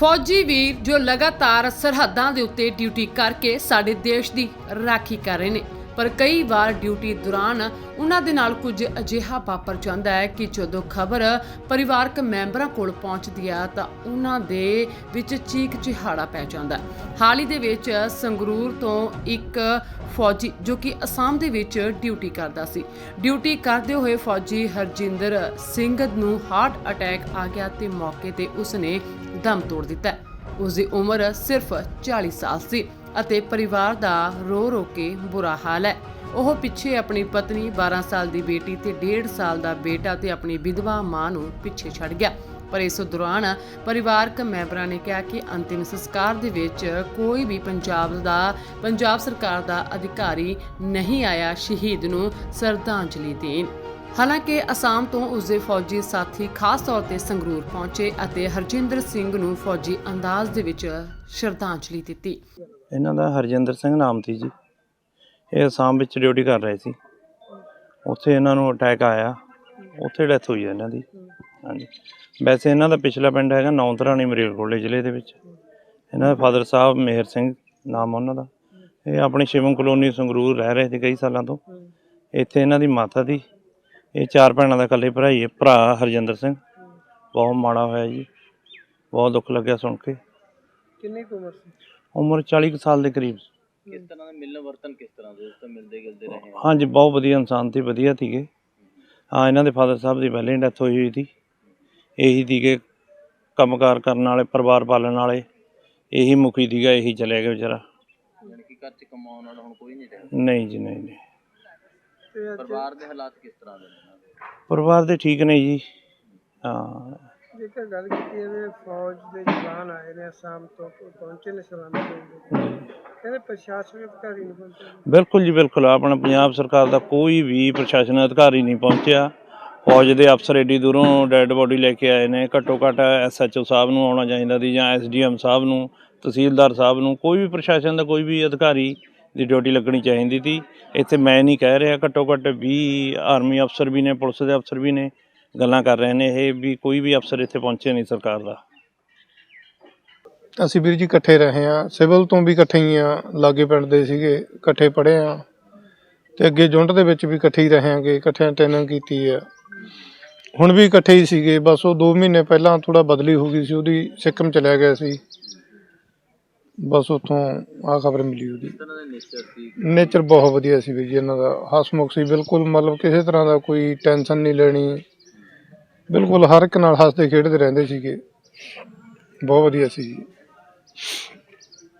ਫੌਜੀ ਵੀਰ ਜੋ ਲਗਾਤਾਰ ਸਰਹੱਦਾਂ ਦੇ ਉੱਤੇ ਡਿਊਟੀ ਕਰਕੇ ਸਾਡੇ ਦੇਸ਼ ਦੀ ਰਾਖੀ ਕਰ ਰਹੇ ਨੇ, ਪਰ ਕਈ ਵਾਰ ਡਿਊਟੀ ਦੌਰਾਨ ਉਹਨਾਂ ਦੇ ਨਾਲ ਕੁਝ ਅਜਿਹਾ ਵਾਪਰ ਜਾਂਦਾ ਹੈ ਕਿ ਜਦੋਂ ਖਬਰ ਪਰਿਵਾਰਕ ਮੈਂਬਰਾਂ ਕੋਲ ਪਹੁੰਚਦੀ ਆ ਤਾਂ ਉਹਨਾਂ ਦੇ ਵਿੱਚ ਚੀਕ ਚਿਹਾੜਾ ਪੈ ਜਾਂਦਾ ਹਾਲ ਹੀ ਦੇ ਵਿੱਚ ਸੰਗਰੂਰ ਤੋਂ ਇੱਕ ਫੌਜੀ ਜੋ ਕਿ ਅਸਾਮ ਦੇ ਵਿੱਚ ਡਿਊਟੀ ਕਰਦਾ ਸੀ। ਡਿਊਟੀ ਕਰਦੇ ਹੋਏ ਫੌਜੀ ਹਰਜਿੰਦਰ ਸਿੰਘ ਨੂੰ ਹਾਰਟ ਅਟੈਕ ਆ ਗਿਆ ਤੇ ਮੌਕੇ ਤੇ ਉਸਨੇ ਦਮ ਤੋੜ ਦਿੱਤਾ। ਉਸ ਦੀ ਉਮਰ ਸਿਰਫ 40 ਸਾਲ ਸੀ ਅਤੇ ਪਰਿਵਾਰ ਦਾ ਰੋ ਰੋ ਕੇ ਬੁਰਾ ਹਾਲ ਹੈ। ਉਹ ਪਿੱਛੇ ਆਪਣੀ ਪਤਨੀ 12 ਸਾਲ ਦੀ ਬੇਟੀ ਤੇ 1.5 ਸਾਲ ਦਾ ਬੇਟਾ ਤੇ ਆਪਣੀ ਵਿਧਵਾ ਮਾਂ ਨੂੰ ਪਿੱਛੇ ਛੱਡ ਗਿਆ। ਪਰ ਇਸ ਦੌਰਾਨ ਪਰਿਵਾਰਕ ਮੈਂਬਰਾਂ ਨੇ ਕਿਹਾ ਕਿ ਅੰਤਿਮ ਸੰਸਕਾਰ ਦੇ ਵਿੱਚ ਕੋਈ ਵੀ ਪੰਜਾਬ ਦਾ, ਪੰਜਾਬ ਸਰਕਾਰ ਦਾ ਅਧਿਕਾਰੀ ਨਹੀਂ ਆਇਆ ਸ਼ਹੀਦ ਨੂੰ ਸ਼ਰਧਾਂਜਲੀ ਦੇਣ। ਹਾਲਾਂਕਿ ਅਸਾਮ ਤੋਂ ਉਸਦੇ ਫੌਜੀ ਸਾਥੀ ਖਾਸ ਤੌਰ ਤੇ ਸੰਗਰੂਰ ਪਹੁੰਚੇ ਅਤੇ ਹਰਜਿੰਦਰ ਸਿੰਘ ਨੂੰ ਫੌਜੀ ਅੰਦਾਜ਼ ਦੇ ਵਿੱਚ ਸ਼ਰਧਾਂਜਲੀ ਦਿੱਤੀ। ਇਹਨਾਂ ਦਾ ਹਰਜਿੰਦਰ ਸਿੰਘ ਨਾਮ ਸੀ ਜੀ। ਇਹ ਅਸਾਮ ਵਿੱਚ ਡਿਊਟੀ ਕਰ ਰਹੇ ਸੀ। ਉੱਥੇ ਇਹਨਾਂ ਨੂੰ ਅਟੈਕ ਆਇਆ। ਉੱਥੇ ਡੈਥ ਹੋਈ ਹੈ ਇਹਨਾਂ ਦੀ। ਹਾਂਜੀ। ਵੈਸੇ ਇਹਨਾਂ ਦਾ ਪਿਛਲਾ ਪਿੰਡ ਹੈਗਾ ਨੌਂਤਰਾਣੀ ਮਰੇਲਕੋਟਲੇ ਜ਼ਿਲ੍ਹੇ ਦੇ ਵਿੱਚ। ਇਹਨਾਂ ਦੇ ਫਾਦਰ ਸਾਹਿਬ ਮੇਹਰ ਸਿੰਘ ਨਾਮ ਉਹਨਾਂ ਦਾ। ਇਹ ਆਪਣੀ ਸ਼ਿਵਮ ਕਲੋਨੀ ਸੰਗਰੂਰ ਰਹਿ ਰਹੇ ਸੀ ਕਈ ਸਾਲਾਂ ਤੋਂ। ਇੱਥੇ ਇਹਨਾਂ ਦੀ ਮਾਤਾ ਦੀ ਇਹ ਚਾਰ ਭੈਣਾਂ ਦਾ ਇਕੱਲੇ ਭਰਾ ਹੀ ਹੈ ਭਰਾ ਹਰਜਿੰਦਰ ਸਿੰਘ। ਬਹੁਤ ਮਾੜਾ ਹੋਇਆ ਜੀ। ਬਹੁਤ ਦੁੱਖ ਲੱਗਿਆ ਸੁਣ ਕੇ। ਕਿੰਨੀ ਕੁ ਉਮਰ ਸੀ? ਉਮਰ 40 ਕੁ ਸਾਲ ਦੇ ਕਰੀਬ। ਸੀ ਕਿਸ ਤਰ੍ਹਾਂ ਦਾ ਮਿਲਣ ਵਰਤਨ ਕਿਸ ਤਰ੍ਹਾਂ ਦੇ? ਉਸ ਤੋਂ ਮਿਲਦੇ ਗਿਲਦੇ ਰਹੇ। ਆ ਹਾਂਜੀ ਬਹੁਤ ਵਧੀਆ ਇਨਸਾਨ ਸੀ ਵਧੀਆ ਸੀਗੇ। ਹਾਂ ਇਹਨਾਂ ਦੇ ਫਾਦਰ ਸਾਹਿਬ ਦੀ ਪਹਿਲਾਂ ਡੈਥ ਹੋਈ ਹੋਈ ਸੀ। ਇਹੀ ਸੀਗੇ ਕੰਮਕਾਰ ਕਰਨ ਵਾਲੇ ਪਰਿਵਾਰ ਪਾਲਣ ਵਾਲੇ। ਇਹੀ ਮੁਖੀ ਸੀਗਾ ਇਹੀ ਚਲੇ ਗਿਆ ਵਿਚਾਰਾ। ਯਾਨੀ ਕਿ ਘਰ ਚ ਕਮਾਉਣ ਵਾਲਾ ਹੁਣ ਕੋਈ ਨਹੀਂ ਰਿਹਾ। ਨਹੀਂ ਜੀ ਨਹੀਂ ਨਹੀਂ। ਪਰਿਵਾਰ ਦੇ ਹਾਲਾਤ ਕਿਸ ਤਰ੍ਹਾਂ ਦੇ ਨੇ? ਪਰਿਵਾਰ ਦੇ ਠੀਕ ਨੇ ਜੀ। ਹਾਂ। ਜੇਕਰ ਗੱਲ ਕੀਤੀ ਜਾਵੇ ਫੌਜ ਦੇ ਜਵਾਨ ਆਏ ਨੇ ਅਸਾਮ ਤੋਂ ਪਹੁੰਚੇ ਨੇ ਸਲਾਮੀ ਦੇਣ ਲਈ ਕਹਿੰਦੇ ਪ੍ਰਸ਼ਾਸਨਿਕ ਅਧਿਕਾਰੀ ਨਹੀਂ ਪਹੁੰਚੇ। ਬਿਲਕੁਲ ਜੀ ਬਿਲਕੁਲ। ਆਪਣਾ ਪੰਜਾਬ ਸਰਕਾਰ ਦਾ ਕੋਈ ਵੀ ਪ੍ਰਸ਼ਾਸਨ ਅਧਿਕਾਰੀ ਨਹੀਂ ਪਹੁੰਚਿਆ। ਫੌਜ ਦੇ ਅਫਸਰ ਏਡੀ ਦੂਰੋਂ ਡੈੱਡ ਬੋਡੀ ਲੈ ਕੇ ਆਏ ਨੇ। ਘੱਟੋ ਘੱਟ ਐਸਐਚਓ ਸਾਹਿਬ ਨੂੰ ਆਉਣਾ ਚਾਹੀਦਾ ਸੀ ਜਾਂ ਐਸਡੀਐਮ ਸਾਹਿਬ ਨੂੰ ਤਹਿਸੀਲਦਾਰ ਸਾਹਿਬ ਨੂੰ ਕੋਈ ਵੀ ਪ੍ਰਸ਼ਾਸਨ ਦਾ ਕੋਈ ਵੀ ਅਧਿਕਾਰੀ ਦੀ ਡਿਊਟੀ ਲੱਗਣੀ ਚਾਹੀਦੀ ਸੀ। ਇੱਥੇ ਮੈਂ ਨਹੀਂ ਕਹਿ ਰਿਹਾ, ਘੱਟੋ ਘੱਟ 20 ਆਰਮੀ ਅਫਸਰ ਵੀ ਨੇ, ਪੁਲਿਸ ਦੇ ਅਫਸਰ ਵੀ ਨੇ, ਗੱਲਾਂ ਕਰ ਰਹੇ ਨੇ ਇਹ ਵੀ ਕੋਈ ਵੀ ਅਫਸਰ ਇੱਥੇ ਪਹੁੰਚੇ ਨਹੀਂ ਸਰਕਾਰ ਦਾ। ਅਸੀਂ ਵੀਰ ਜੀ ਇਕੱਠੇ ਰਹੇ ਆ ਸਿਵਲ ਤੋਂ ਵੀ ਇਕੱਠੇ ਹੀ ਆ ਲਾਗੇ ਪਿੰਡ ਦੇ ਸੀਗੇ, ਇਕੱਠੇ ਪੜ੍ਹੇ ਆ ਤੇ ਅੱਗੇ ਜੁੰਟ ਦੇ ਵਿੱਚ ਵੀ ਇਕੱਠੇ ਹੀ ਰਹਾਂਗੇ ਇਕੱਠਿਆਂ ਟ੍ਰੇਨਿੰਗ ਕੀਤੀ ਆ ਹੁਣ ਵੀ ਇਕੱਠੇ ਹੀ ਸੀਗੇ, ਬਸ ਉਹ 2 ਮਹੀਨੇ ਪਹਿਲਾਂ ਥੋੜਾ ਬਦਲੀ ਹੋ ਗਈ ਸੀ, ਉਹਦੀ ਸਿੱਕਮ ਚਲਿਆ ਗਿਆ ਸੀ। ਬਸ ਉੱਥੋਂ ਆ ਖਬਰ ਮਿਲੀ ਉਹਦੀ। ਕਿਸ ਤਰ੍ਹਾਂ ਦਾ ਨੇਚਰ ਸੀ ਨੇਚਰ ਬਹੁਤ ਵਧੀਆ ਸੀ ਵੀਰ ਜੀ ਇਹਨਾਂ ਦਾ ਹਸਮੁਖ ਸੀ ਬਿਲਕੁਲ ਮਤਲਬ ਕਿਸੇ ਤਰ੍ਹਾਂ ਦਾ ਕੋਈ ਟੈਨਸ਼ਨ ਨਹੀਂ ਲੈਣੀ। ਬਿਲਕੁਲ ਹਰ ਇੱਕ ਨਾਲ ਹੱਸਦੇ ਖੇਡਦੇ ਰਹਿੰਦੇ ਸੀਗੇ। ਬਹੁਤ ਵਧੀਆ ਸੀ ਜੀ।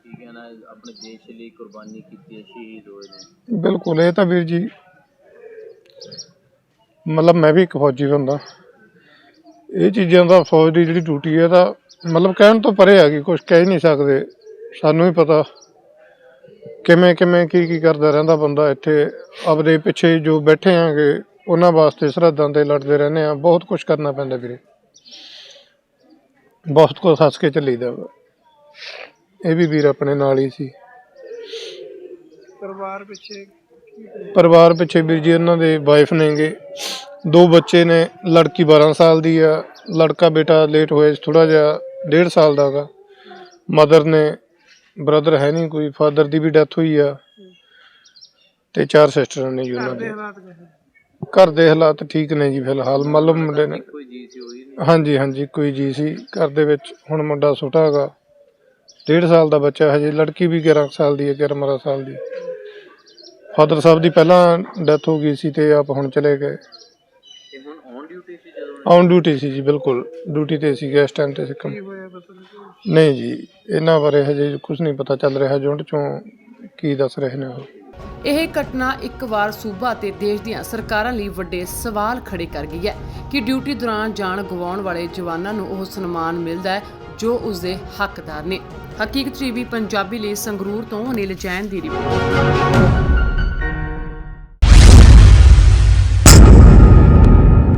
ਠੀਕ ਹੈ ਨਾ ਆਪਣੇ ਦੇਸ਼ ਲਈ ਕੁਰਬਾਨੀ ਕੀਤੀ ਹੈ ਸ਼ਹੀਦ ਹੋਏ ਨੇ। ਬਿਲਕੁਲ ਇਹ ਤਾਂ ਵੀਰ ਜੀ ਮਤਲਬ ਮੈਂ ਵੀ ਇੱਕ ਫੌਜੀ ਬੰਦਾ। ਇਹ ਚੀਜ਼ਾਂ ਦਾ ਫੌਜ ਦੀ ਜਿਹੜੀ ਡਿਊਟੀ ਹੈ ਤਾਂ ਮਤਲਬ ਕਹਿਣ ਤੋਂ ਪਰੇ ਆ ਕਿ ਕੁਝ ਕਹਿ ਹੀ ਨਹੀਂ ਸਕਦੇ। ਸਾਨੂੰ ਹੀ ਪਤਾ ਕਿਵੇਂ ਕਿਵੇਂ ਕੀ ਕੀ ਕਰਦਾ ਰਹਿੰਦਾ ਬੰਦਾ ਇੱਥੇ। ਆਪਦੇ ਪਿੱਛੇ ਜੋ ਬੈਠੇ ਆਂਗੇ ਉਹਨਾਂ ਵਾਸਤੇ ਸਰਹੱਦਾਂ ਤੇ ਲੜਦੇ ਰਹਿੰਦੇ ਆ। ਬਹੁਤ ਕੁਝ ਕਰਨਾ ਪੈਂਦਾ ਵੀਰੇ। ਬਹੁਤ ਕੁਝ ਹੱਸ ਕੇ ਚੱਲੀਦਾ ਵਾ। ਇਹ ਵੀ ਵੀਰ ਆਪਣੇ ਨਾਲ ਹੀ ਸੀ। ਪਰਿਵਾਰ ਪਿੱਛੇ ਪਰਿਵਾਰ ਪਿੱਛੇ ਵੀਰ ਜੀ ਉਹਨਾਂ ਦੇ ਵਾਈਫ ਨੇਗੇ। ਦੋ ਬੱਚੇ ਨੇ ਲੜਕੀ 12 ਸਾਲ ਦੀ ਆ। ਲੜਕਾ ਬੇਟਾ ਲੇਟ ਹੋਇਆ ਥੋੜਾ ਜਿਹਾ 1.5 ਸਾਲ ਦਾ ਗਾ। ਮਦਰ ਨੇ ਬ੍ਰਦਰ ਹੈ ਨਹੀਂ ਕੋਈ ਫਾਦਰ ਦੀ ਵੀ ਡੈਥ ਹੋਈ ਆ। ਤੇ ਚਾਰ ਸਿਸਟਰ ਨੇ ਜੀ ਉਹਨਾਂ ਦੇ। ਘਰ ਦੇ ਹਾਲਾਤ ਠੀਕ ਨੇ ਜੀ ਫਿਲਹਾਲ ਮਤਲਬ ਮੁੰਡੇ ਨੇ। ਕੋਈ ਜੀ ਸੀ ਹੋਈ ਨਹੀਂ। ਹਾਂਜੀ ਹਾਂਜੀ ਕੋਈ ਜੀ ਸੀ। ਘਰ ਦੇ ਵਿੱਚ ਹੁਣ ਮੁੰਡਾ ਛੋਟਾ ਹੈਗਾ। 1.5 ਸਾਲ ਦਾ ਬੱਚਾ ਹਜੇ ਲੜਕੀ ਵੀ 11 ਸਾਲ ਦੀ ਹੈ 11 12 ਸਾਲ ਦੀ। ਫਾਦਰ ਸਾਹਿਬ ਦੀ ਪਹਿਲਾਂ ਡੈਥ ਹੋ ਗਈ ਸੀ ਤੇ ਆਪ ਹੁਣ ਚਲੇ ਗਏ ਤੇ ਹੁਣ ਔਨ ਡਿਊਟੀ ਸੀ ਜਦੋਂ ਔਨ ਡਿਊਟੀ ਸੀ ਜੀ, ਬਿਲਕੁਲ। ਡਿਊਟੀ ਤੇ ਸੀ ਇਸ ਟਾਈਮ ਤੇ ਸਿੱਕਮ ਨਹੀਂ ਜੀ, ਇਹਨਾਂ ਬਾਰੇ ਹਜੇ ਕੁਝ ਨਹੀਂ ਪਤਾ ਚੱਲ ਰਿਹਾ, ਜੁੰਡ ਚੋਂ ਕੀ ਦੱਸ ਰਹੇ ਨੇ ਉਹ। ਇਹ ਘਟਨਾ ਇੱਕ ਵਾਰ ਸੂਬਾ ਤੇ ਦੇਸ਼ ਦੀਆਂ ਸਰਕਾਰਾਂ ਲਈ ਵੱਡੇ ਸਵਾਲ ਖੜੇ ਕਰ ਗਈ ਹੈ ਕਿ ਡਿਊਟੀ ਦੌਰਾਨ ਜਾਨ ਗਵਾਉਣ ਵਾਲੇ ਜਵਾਨਾਂ ਨੂੰ ਉਹ ਸਨਮਾਨ ਮਿਲਦਾ ਹੈ ਜੋ ਉਸਦੇ ਹੱਕਦਾਰ ਨੇ। ਹਕੀਕਤ ਟੀਵੀ ਪੰਜਾਬੀ ਲਈ ਸੰਗਰੂਰ ਤੋਂ ਅਨਿਲ ਜੈਨ ਦੀ ਰਿਪੋਰਟ।